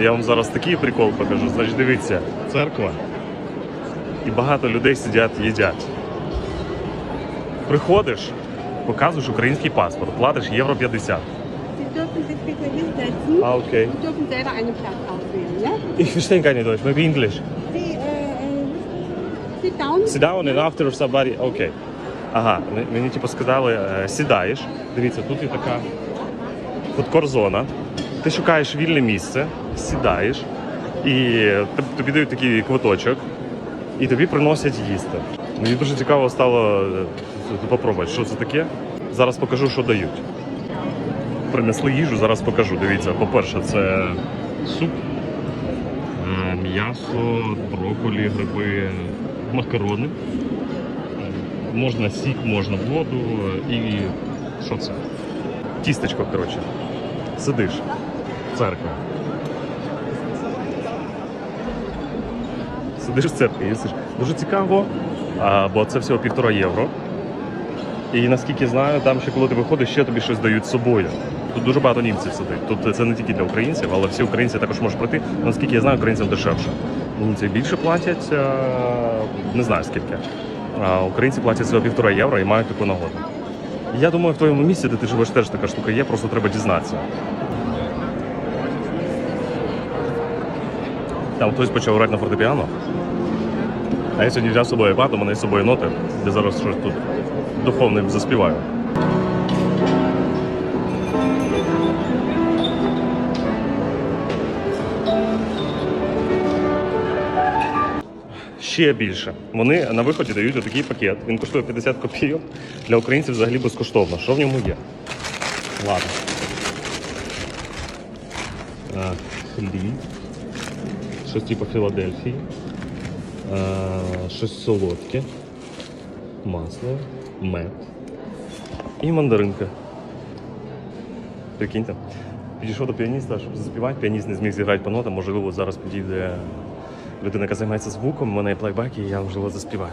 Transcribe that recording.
Я вам зараз такий прикол покажу. Значить, дивіться, церква. І багато людей сидять, їдять. Приходиш, показуєш український паспорт, платиш євро 50. Sie dürfen sich bitte hinsetzen. Ah, okay. Sie dürfen selber einen Platz auswählen. Ja? Ich verstehe gar Deutsch, maybe English. Sie äh, äh, sit down. Sit down and after somebody... Окей. Ага, мені типу сказали, е, сідаєш. Дивіться, тут є така фудкор-зона. Ти шукаєш вільне місце, сідаєш, і тобі дають такий квиточок, і тобі приносять їсти. Мені дуже цікаво стало е, попробувати, що це таке. Зараз покажу, що дають. Принесли їжу, зараз покажу. Дивіться, по-перше, це суп, е, м'ясо, брокколі, гриби, макарони. Можна сік, можна воду і що це? Тістечко, коротше. Сидиш. Церква. Сидиш в церкві, їсиш. Дуже цікаво, бо це всього півтора євро. І наскільки знаю, там ще коли ти виходиш, ще тобі щось дають з собою. Тут дуже багато німців сидить. Тут це не тільки для українців, але всі українці також можуть прийти. Наскільки я знаю, українцям дешевше. Німці більше платять, е, не знаю скільки. А українці платять всього півтора євро і мають таку нагоду. Я думаю, в твоєму місці, де ти живеш, теж така штука є, просто треба дізнатися. Там хтось почав грати на фортепіано. А я сьогодні взяв з собою iPad, у мене з собою ноти, де зараз щось тут духовним заспіваю. Ще більше. Вони на виході дають отакий пакет. Він коштує 50 копійок. Для українців взагалі безкоштовно. Що в ньому є? Ладно. Хліб. Щось типу Філадельфії. А, щось солодке. Масло, мед і мандаринка. Прикиньте. Підійшов до піаніста, щоб заспівати. Піаніст не зміг зіграти по нотам. Можливо, зараз підійде людина, яка займається звуком. У мене є плейбек, і я можливо заспіваю.